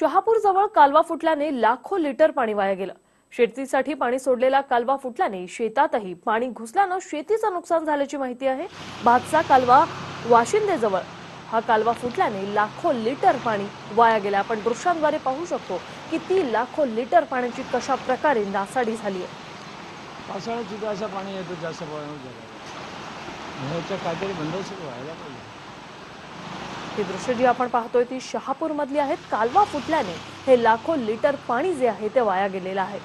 शहापूर जवळ कालवा फुटल्याने लाखो लिटर पाणी वाया गेलं. शेतीसाठी पाणी सोडलेला कालवा फुटल्याने शेतातही पाणी घुसल्यानं शेतीचं नुकसान झाल्याची माहिती आहे. भातसा कालवा वाशिंदेजवळ हा कालवा फुटल्याने लाखो लिटर पाणी वाया गेलं. आपण दृश्यांद्वारे पाहू शकतो की ती लाखो लिटर पाण्याची कशा प्रकारे नासाडी झाली आहे. पावसाळ्यात सुद्धा असं पाणी येतं जास्त प्रमाणात काहीतरी बंदोबस्त व्हायला पाहिजे. ही दृश्य जी आपण पाहतोय ती शहापूर मधली आहेत. कालवा फुटल्याने हे लाखो लिटर पाणी जे आहे ते वाया गेलेलं आहे.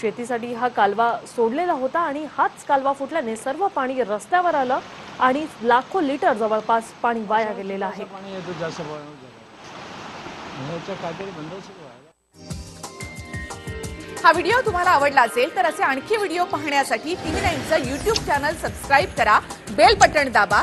शेतीसाठी हा कालवा सोडलेला होता आणि हाच कालवा फुटल्याने सर्व पाणी रस्त्यावर आलं आणि लाखो लिटर जवळपास पाणी वाया गेलेलं आहे. हा व्हिडिओ तुम्हाला आवडला असेल तर असे आणखी व्हिडिओ पाहण्यासाठी टीव्ही नाईनचं युट्यूब चॅनल सबस्क्राईब करा. बेल बटण दाबा.